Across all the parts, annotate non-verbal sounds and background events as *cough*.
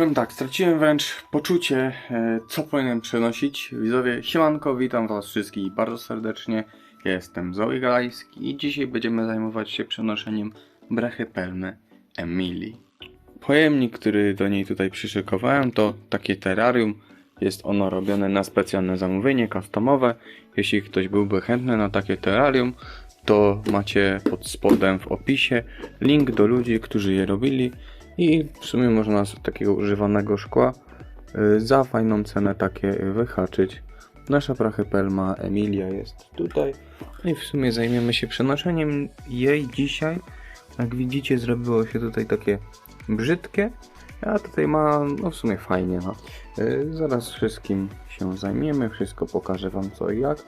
Powiem tak, straciłem wręcz poczucie, e, co powinienem przenosić. Widzowie, siemanko, witam was wszystkich bardzo serdecznie. Ja jestem Zoe Galajski i dzisiaj będziemy zajmować się przenoszeniem brachy pelmy Emilii. Pojemnik, który do niej tutaj przyszykowałem, to takie terrarium. Jest ono robione na specjalne zamówienie, customowe. Jeśli ktoś byłby chętny na takie terrarium, to macie pod spodem w opisie link do ludzi, którzy je robili i w sumie można z takiego używanego szkła y, za fajną cenę takie wyhaczyć. Nasza prachepelma Emilia jest tutaj No i w sumie zajmiemy się przenoszeniem jej dzisiaj. Jak widzicie zrobiło się tutaj takie brzydkie, a tutaj ma no w sumie fajnie. No. Y, Zaraz wszystkim się zajmiemy, wszystko pokażę wam co i jak.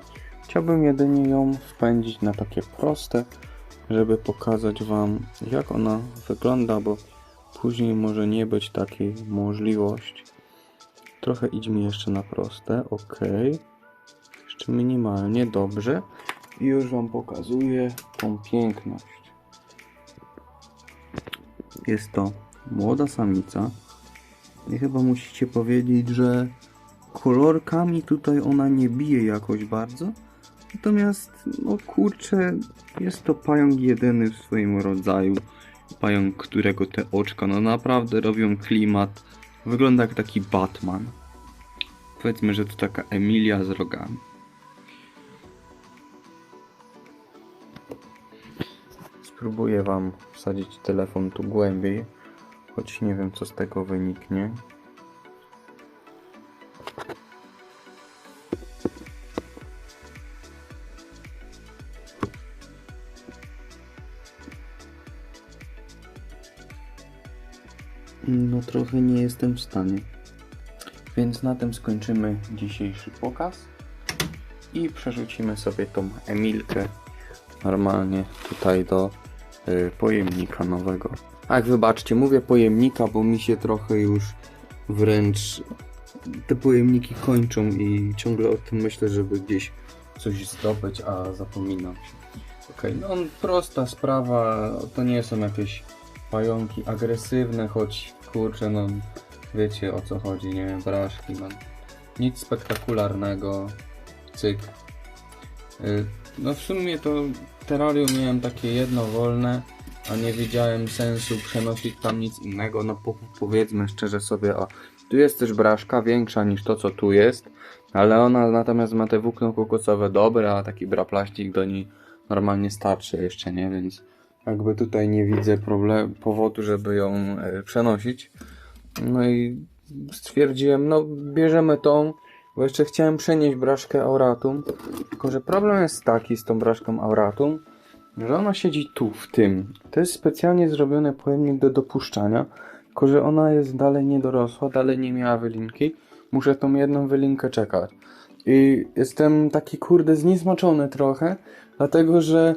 Chciałbym jedynie ją wpędzić na takie proste, żeby pokazać wam jak ona wygląda, bo później może nie być takiej możliwości. Trochę idź mi jeszcze na proste, ok. Jeszcze minimalnie, dobrze. I już wam pokazuję tą piękność. Jest to młoda samica. I chyba musicie powiedzieć, że kolorkami tutaj ona nie bije jakoś bardzo. Natomiast, no kurczę, jest to pająk jedyny w swoim rodzaju. Pająk, którego te oczka, no naprawdę robią klimat. Wygląda jak taki Batman. Powiedzmy, że to taka Emilia z rogami. Spróbuję wam wsadzić telefon tu głębiej, choć nie wiem co z tego wyniknie. Trochę nie jestem w stanie. Więc na tym skończymy dzisiejszy pokaz i przerzucimy sobie tą Emilkę normalnie tutaj do y, pojemnika nowego. Ach, wybaczcie, mówię pojemnika, bo mi się trochę już wręcz te pojemniki kończą i ciągle o tym myślę, żeby gdzieś coś zdobyć, a zapominam się. Okej, no prosta sprawa, to nie są jakieś pająki agresywne, choć kurczę, no wiecie o co chodzi, nie wiem, braszki, no. Nic spektakularnego, cyk. Y, No w sumie to terrarium miałem takie jedno wolne, a nie widziałem sensu przenosić tam nic innego, no po, powiedzmy szczerze sobie, o, tu jest też braszka większa niż to co tu jest, ale ona natomiast ma te włókno kokosowe dobre, a taki braplaścik do niej normalnie starczy jeszcze, nie, więc jakby tutaj nie widzę problem, powodu, żeby ją e, przenosić. No i stwierdziłem, no bierzemy tą, bo jeszcze chciałem przenieść braszkę Auratum, tylko że problem jest taki z tą braszką Auratum, że ona siedzi tu, w tym. To jest specjalnie zrobiony pojemnik do dopuszczania, tylko że ona jest dalej niedorosła, dalej nie miała wylinki. Muszę tą jedną wylinkę czekać. I jestem taki kurde zniesmaczony trochę, dlatego że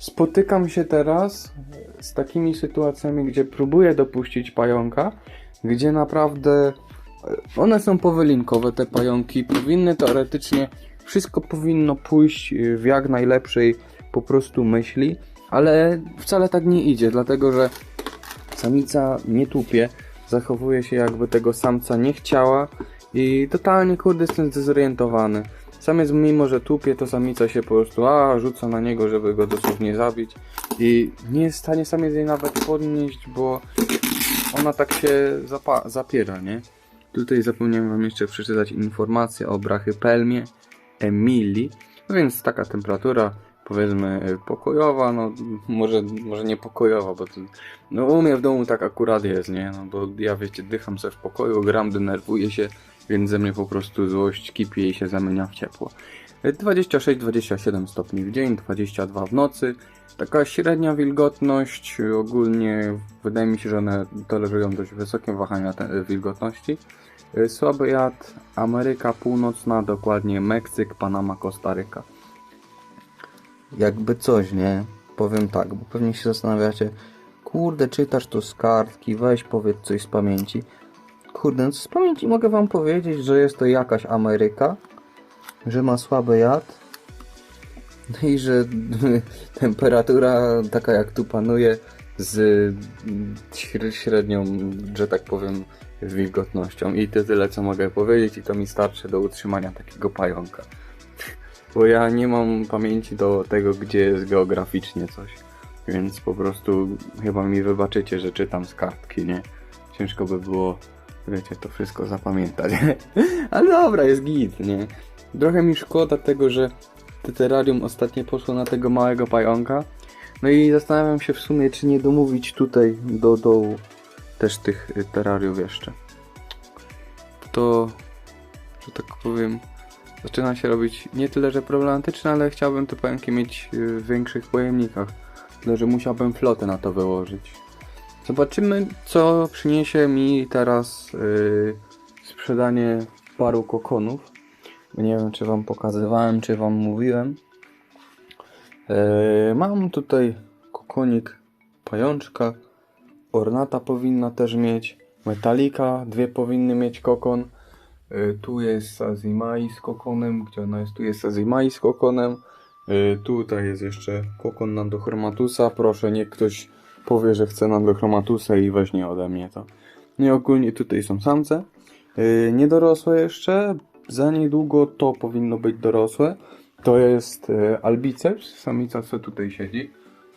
spotykam się teraz z takimi sytuacjami, gdzie próbuję dopuścić pająka, gdzie naprawdę e, one są powylinkowe, te pająki. Powinny teoretycznie, wszystko powinno pójść e, w jak najlepszej po prostu myśli, ale wcale tak nie idzie, dlatego że samica nie tupie, zachowuje się jakby tego samca nie chciała i totalnie kurde jestem zdezorientowany. Samiec mimo, że tupie, to samica się po prostu a, rzuca na niego, żeby go dosłownie zabić i nie jest w stanie samiec jej nawet podnieść, bo ona tak się zapiera, nie? Tutaj zapomniałem wam jeszcze przeczytać informację o brachypelmie Emilii, no więc taka temperatura powiedzmy pokojowa, no może, może nie pokojowa, bo to, no u mnie w domu tak akurat jest, nie? No bo ja wiecie, dycham sobie w pokoju, gram, denerwuję się, więc ze mnie po prostu złość kipi i się zamienia w ciepło. 26-27 stopni w dzień, 22 w nocy. Taka średnia wilgotność, ogólnie wydaje mi się, że one tolerują dość wysokie wahania wilgotności. Słaby jad, Ameryka Północna, dokładnie Meksyk, Panama, Kostaryka. Jakby coś, nie? Powiem tak, bo pewnie się zastanawiacie, kurde, czytasz to z kartki, weź powiedz coś z pamięci. Kurde, no z pamięci mogę wam powiedzieć, że jest to jakaś Ameryka, że ma słaby jad, *laughs* i że *laughs* temperatura taka jak tu panuje z śre- średnią, że tak powiem, wilgotnością. I to tyle, co mogę powiedzieć, i to mi starczy do utrzymania takiego pająka. *laughs* Bo ja nie mam pamięci do tego, gdzie jest geograficznie coś. Więc po prostu chyba mi wybaczycie, że czytam z kartki, nie? Ciężko by było, wiecie, to wszystko zapamiętać. *laughs* Ale dobra, jest git, nie? Trochę mi szkoda tego, że te terrarium ostatnio poszło na tego małego pająka. No i zastanawiam się w sumie, czy nie domówić tutaj do dołu też tych y, terrariów jeszcze. To, że tak powiem, zaczyna się robić nie tyle, że problematyczne, ale chciałbym te pająki mieć y, w większych pojemnikach. Tyle, że musiałbym flotę na to wyłożyć. Zobaczymy, co przyniesie mi teraz yy, sprzedanie paru kokonów. Nie wiem, czy wam pokazywałem, czy wam mówiłem. Yy, mam tutaj kokonik pajączka. Ornata powinna też mieć. Metalika, dwie powinny mieć kokon. Yy, tu jest Sazimai z kokonem. Gdzie ona jest? Tu jest Sazimai z kokonem. Yy, tutaj jest jeszcze kokon Nandochromatusa. Proszę, niech ktoś powie, że chce Nandochromatusa i weźmie ode mnie to. No i ogólnie tutaj są samce. Yy, niedorosłe jeszcze. Za niedługo to powinno być dorosłe. To jest yy, albiceps. Samica co tutaj siedzi.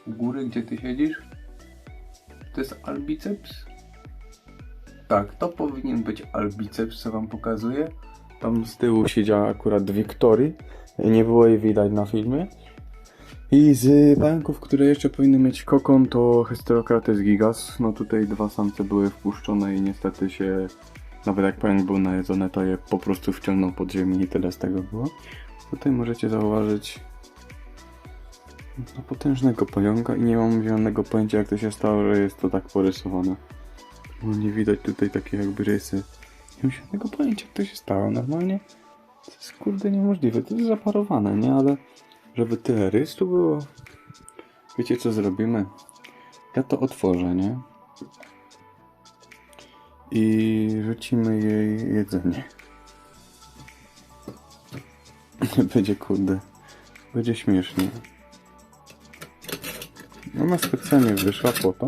U góry, gdzie ty siedzisz? To jest albiceps? Tak, to powinien być albiceps, co wam pokazuję. Tam z tyłu siedziała akurat Wiktorii. Nie było jej widać na filmie. I z pająków, które jeszcze powinny mieć kokon, to Hesterocrates gigas. No tutaj dwa samce były wpuszczone i niestety się, nawet jak pająk był najedzony, to je po prostu wciągnął pod ziemię i tyle z tego było. Tutaj możecie zauważyć no, potężnego pająka i nie mam zielonego pojęcia jak to się stało, że jest to tak porysowane. No nie widać tutaj takie jakby rysy. Nie mam zielonego pojęcia jak to się stało. Normalnie to jest kurde niemożliwe. To jest zaparowane, nie? Ale żeby tyle rys tu było. Wiecie co zrobimy? Ja to otworzę, nie? I rzucimy jej jedzenie. *laughs* Będzie kurde. Będzie śmiesznie. Ona specjalnie wyszła po to,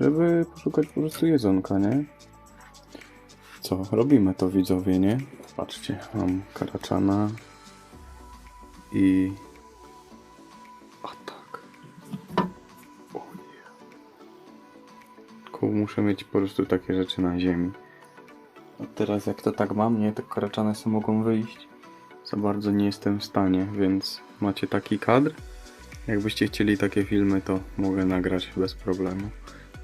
żeby poszukać po prostu jedzonka, nie? Co? Robimy to widzowie, nie? Patrzcie, mam karaczana i... Muszę mieć po prostu takie rzeczy na ziemi. A teraz jak to tak mam, nie? To karaczany sobie mogą wyjść. Za bardzo nie jestem w stanie, więc macie taki kadr. Jakbyście chcieli takie filmy, to mogę nagrać bez problemu.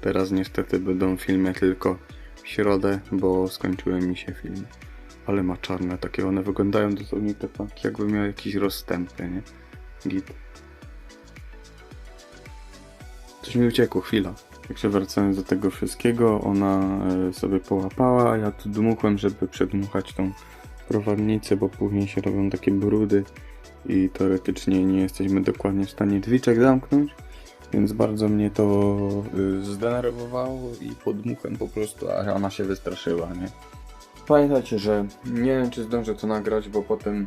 Teraz niestety będą filmy tylko w środę, bo skończyły mi się filmy. Ale ma czarne takie, one wyglądają dosłownie tak jakby miały jakieś rozstępy, nie? Git. Coś mi uciekło, chwila. Także wracając do tego wszystkiego, ona e, sobie połapała, ja tu dmuchłem, żeby przedmuchać tą prowadnicę, bo później się robią takie brudy i teoretycznie nie jesteśmy dokładnie w stanie drzwiczek zamknąć, więc bardzo mnie to y, zdenerwowało i podmuchem po prostu, a ona się wystraszyła, nie? Pamiętajcie, że nie wiem czy zdążę to nagrać, bo potem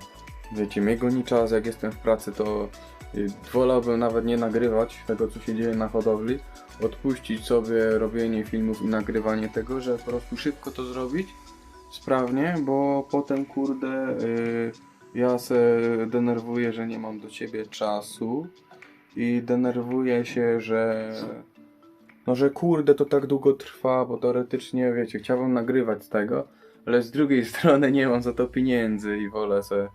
wiecie, mnie goni czas, jak jestem w pracy to y, wolałbym nawet nie nagrywać tego co się dzieje na hodowli, odpuścić sobie robienie filmów i nagrywanie tego, że po prostu szybko to zrobić, sprawnie, bo potem kurde y, ja se denerwuję, że nie mam do ciebie czasu i denerwuję się, że no, że kurde to tak długo trwa, bo teoretycznie wiecie, chciałbym nagrywać z tego, ale z drugiej *laughs* strony nie mam za to pieniędzy i wolę se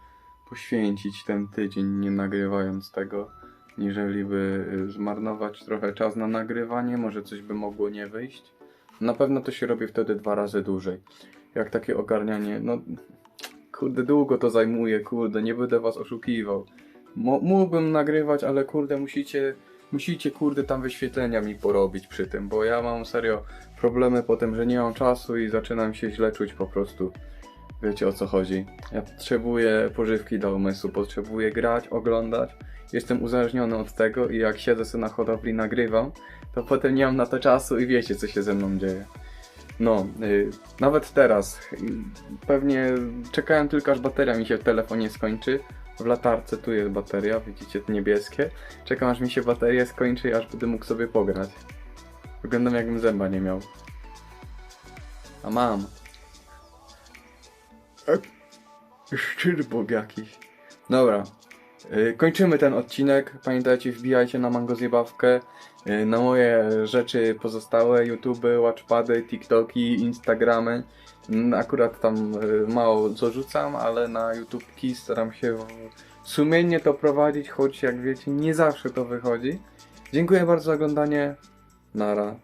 poświęcić ten tydzień nie nagrywając tego, niżeli by y, zmarnować trochę czas na nagrywanie, może coś by mogło nie wyjść. Na pewno to się robi wtedy dwa razy dłużej. Jak takie ogarnianie, no kurde, długo to zajmuje, kurde, nie będę was oszukiwał. Mógłbym nagrywać, ale kurde, musicie, musicie, kurde, tam wyświetlenia mi porobić przy tym, bo ja mam serio problemy potem, że nie mam czasu i zaczynam się źle czuć po prostu. Wiecie o co chodzi. Ja potrzebuję pożywki do umysłu, potrzebuję grać, oglądać. Jestem uzależniony od tego i jak siedzę sobie na hodowli nagrywam, to potem nie mam na to czasu i wiecie co się ze mną dzieje. No, y, nawet teraz. y, pewnie czekałem tylko aż bateria mi się w telefonie skończy. W latarce tu jest bateria, widzicie te niebieskie. Czekam aż mi się bateria skończy i aż będę mógł sobie pograć. Wyglądam jakbym zęba nie miał. A mam. *laughs* Szczerbog jakiś. Dobra. Y, Kończymy ten odcinek. Pamiętajcie, wbijajcie na Mango Zjebawkę. y, Na moje rzeczy pozostałe, YouTube, Watchpady, TikToki, Instagramy. Mm, Akurat tam y, mało co rzucam, ale na YouTubeki staram się sumiennie to prowadzić, choć jak wiecie, nie zawsze to wychodzi. Dziękuję bardzo za oglądanie. Nara.